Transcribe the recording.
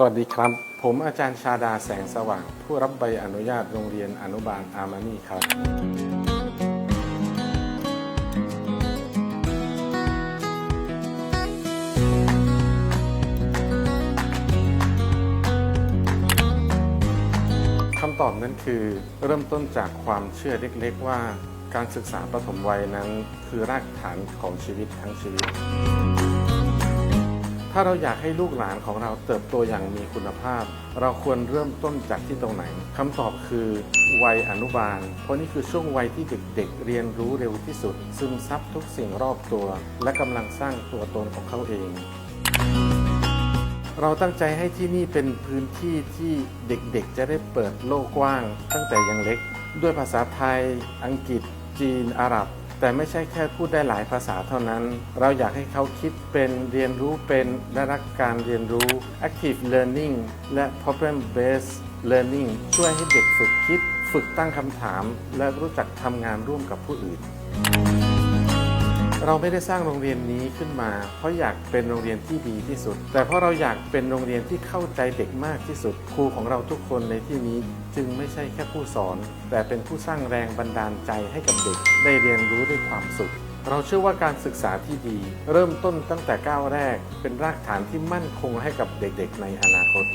สวัสดีครับ ผมอาจารย์ชาดาแสงสว่าง ผู้รับใบอนุญาตโรงเรียนอนุบาลอามานีครับ คำตอบนั้นคือเริ่มต้นจากความเชื่อเล็ก ๆ ว่าการศึกษาประถมวัยนั้น คือรากฐานของชีวิตทั้งชีวิต ถ้าเราอยากให้ลูกหลานของเราเติบโตอย่างมีคุณภาพ เราควรเริ่มต้นจากที่ตรงไหนคำตอบคือวัยอนุบาล เพราะนี่คือช่วงวัยที่เด็กๆเรียนรู้เร็วที่สุด ซึมซับทุกสิ่งรอบตัว และกำลังสร้างตัวตนของเขาเอง เราตั้งใจให้ที่นี่เป็นพื้นที่ที่เด็กๆ จะได้เปิดโลกกว้าง ตั้งแต่ยังเล็ก ด้วยภาษาไทย อังกฤษ จีนอาหรับ แต่ไม่ใช่แค่พูดได้หลายภาษาเท่านั้น เราอยากให้เขาคิดเป็นเรียนรู้เป็นและรักการเรียนรู้ active learning และ problem based learning ช่วยให้เด็กฝึกคิด ฝึกตั้งคำถาม และรู้จักทำงานร่วมกับผู้อื่น เราไม่ได้สร้างโรงเรียนนี้ขึ้นมา เพราะอยากเป็นโรงเรียนที่ดีที่สุด แต่เพราะเราอยากเป็นโรงเรียนที่เข้าใจเด็กมากที่สุด ครูของเราทุกคนในที่นี้จึงไม่ใช่แค่ผู้สอน แต่เป็นผู้สร้างแรงบันดาลใจให้กับเด็ก ได้เรียนรู้ด้วยความสุข เราเชื่อว่าการศึกษาที่ดี เริ่มต้นตั้งแต่ก้าวแรก เป็นรากฐานที่มั่นคงให้กับเด็กๆ ในอนาคต